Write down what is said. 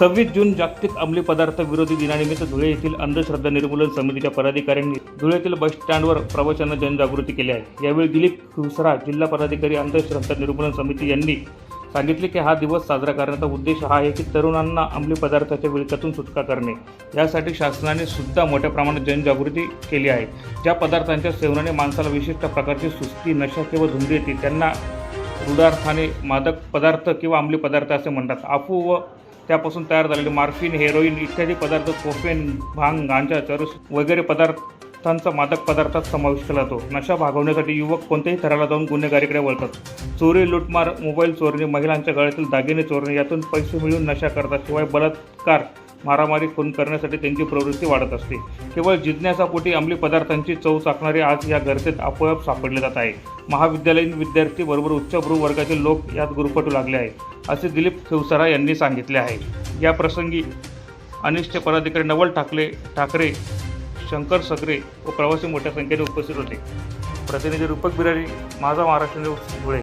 सव्वीस जून जागतिक अंमली पदार्थ विरोधी दिनानिमित्त धुळे येथील अंधश्रद्धा निर्मूलन समितीच्या पदाधिकाऱ्यांनी धुळेतील बस स्टँडवर प्रवचनानं जनजागृती केली आहे. यावेळी दिलीप खुसरा जिल्हा पदाधिकारी अंधश्रद्धा निर्मूलन समिती यांनी सांगितले की हा दिवस साजरा करण्याचा उद्देश हा आहे की तरुणांना अंमली पदार्थाच्या विळख्यातून सुटका करणे. यासाठी शासनाने सुद्धा मोठ्या प्रमाणात जनजागृती केली आहे. ज्या पदार्थांच्या सेवनाने माणसाला विशिष्ट प्रकारची सुस्ती नशा किंवा धुंदी येते त्यांना रुडार्थाने मादक पदार्थ किंवा अंमली पदार्थ असे म्हणतात. अफू व त्यापासून तयार झालेले मार्फिन हेरोईन इत्यादी पदार्थ कोफेन भांग गांजा चरस वगैरे पदार्थांचा मादक पदार्थात समावेश केला जातो. नशा भागवण्यासाठी युवक कोणत्याही थराला जाऊन गुन्हेगारीकडे वळतात. चोरी लुटमार मोबाईल चोरणे महिलांच्या गळ्यातील दागिने चोरणे यातून पैसे मिळवून नशा करतात. शिवाय बलात्कार मारामारी खून करण्यासाठी त्यांची प्रवृत्ती वाढत असते. केवळ जिज्ञासापोटी अंमली पदार्थांची चव चाकणारे आज या गर्दीत आपोआप सापडले जात आहे. महाविद्यालयीन विद्यार्थी बरोबर उच्चभ्रू वर्गाचे लोक यात गुरफटू लागले आहेत असे दिलीप खिवसरा यांनी सांगितले आहे. या प्रसंगी अनिष्ठ पदाधिकारी नवल ठाकले ठाकरे शंकर सगरे व प्रवासी मोठ्या संख्येने उपस्थित होते. प्रतिनिधी रूपक बिरारी माझा महाराष्ट्र न्यूज धुळे.